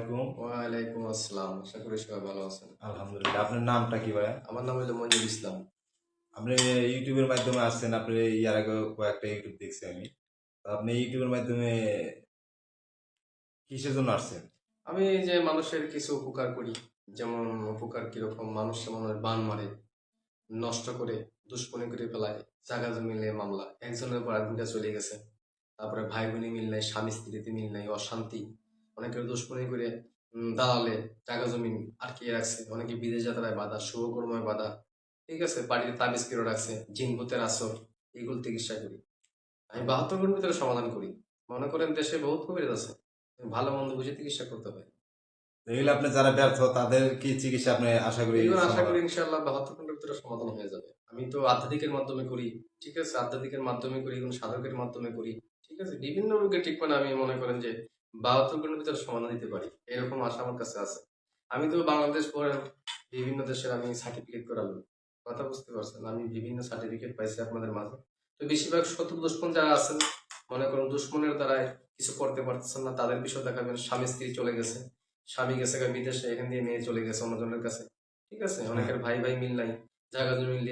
আলাইকুম। ওয়ালাইকুম আসসালাম। আশা করি সবাই ভালো আছেন। আলহামদুলিল্লাহ আপনার নামটা কি ভাই আমার নাম হলো মঞ্জুর ইসলাম। আপনি ইউটিউবের মাধ্যমে আসছেন আপনি ইয়ার আগে কয়েকটা ইউটিউব দেখছি আমি। আপনি ইউটিউবের মাধ্যমে কিসের জন্য আসছেন? আমি যে মানুষের কিছু উপকার করি যেমন উপকার কীরকম? মানুষ বান মারে নষ্ট করে দুষ্পনি করে ফেলায় জায়গা জমি নিয়ে মামলা। একজনের পর একজনটা চলে গেছে। তারপরে ভাই বোনে মিল নাই স্বামী স্ত্রীতে মিল নাই অশান্তি। অনেকের দুষ্পনি করে দালালে জায়গা জমি আটকিয়ে রাখছে। অনেকে বিদেশ যাত্রায় বাধা শুভকর্ময় বাধা। ঠিক আছে বাড়িতে তাবিজ কিরো রাখছে জিন ভূতের আসর। এগুলো চিকিৎসা করি। আমি বাহাত্তর ঘণ্টার ভিতরে সমাধান করি। মনে করেন দেশে বহুত কবিরাজ আছে। ভালো মন্দ বুঝে চিকিৎসা করতে হয়। এগুলো আপনি যারা ব্যর্থ তাদের কি চিকিৎসা আপনি আশা করি আশা করি ইনশাআল্লাহ বাহাত্তর ঘণ্টার ভিতরে সমাধান হয়ে যাবে। আমি তো আধ্যাত্মিকের মাধ্যমে করি ঠিক আছে? আধ্যাত্মিকের মাধ্যমে করি কোনো সাধকের মাধ্যমে করি ঠিক আছে? বিভিন্ন রোগের ট্রিটমেন্ট আমি মনে করেন যে বাহাত্তর ভিতরে সমাধান দিতে পারি, এরকম আশা আমার কাছে আছে। আমি তো বাংলাদেশ পরে বিভিন্ন দেশের আমি সার্টিফিকেট করালাম। কথা বুঝতে পারছেন, আমি বিভিন্ন সার্টিফিকেট পাইছি আপনাদের মাঝে। তো বেশিরভাগ শত্রু দুশ্মন যারা আছেন, মনে করুন দুশ্মনের দ্বারাই কিছু করতে পারতেছেন না, তাদের বিষয় দেখাবেন স্বামী, স্ত্রী চলে গেছে। স্বামী গেছে বিদেশে, এখান দিয়ে মেয়ে চলে গেছে অন্যজনের কাছে। ঠিক আছে? অনেকের ভাই ভাই মিল নাই, জায়গা জমি